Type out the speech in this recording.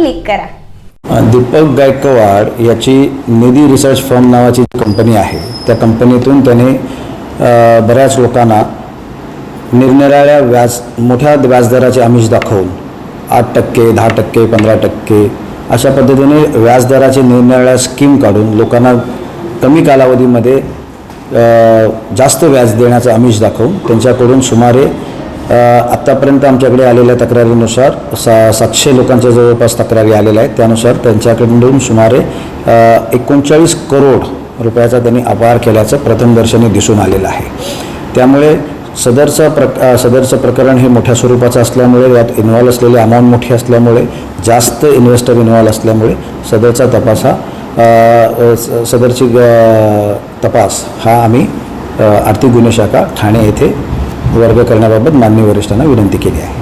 Click करा. दीपक गायकवाड याची Nidhi research firm नावाची कंपनी आहे. त्या कंपनीतून त्याने बऱ्याच लोकांना निरनिराळ्या व्याज मोठ्या व्याजदराचे आमिष दाखवून आठ टक्के दहा टक्के पंधरा टक्के अशा पद्धतीने व्याजदराचे निरनिराळ्या स्कीम काढून लोकांना कमी कालावधीमध्ये जास्त व्याज देण्याचं आमिष दाखवून त्यांच्याकडून सुमारे आत्तापर्यंत आमच्याकडे आलेल्या तक्रारीनुसार सा सातशे लोकांच्या जवळपास तक्रारी आलेल्या आहेत. त्यानुसार त्यांच्याकडून सुमारे एकोणचाळीस करोड रुपयाचा त्यांनी अपहार केल्याचं प्रथमदर्शनी दिसून आलेलं आहे. त्यामुळे सदरचं प्रक सदरचं प्रकरण हे मोठ्या स्वरूपाचं असल्यामुळे यात इन्व्हॉल्व असलेली अमाऊंट मोठी असल्यामुळे जास्त इन्व्हेस्टर इन्व्हॉल्व असल्यामुळे सदरचा तपास हा स- सदरची तपास हा आम्ही आर्थिक गुन्हे शाखा ठाणे येथे वर्ग करण्याबाबत माननीय वरिष्ठांना विनंती केली आहे.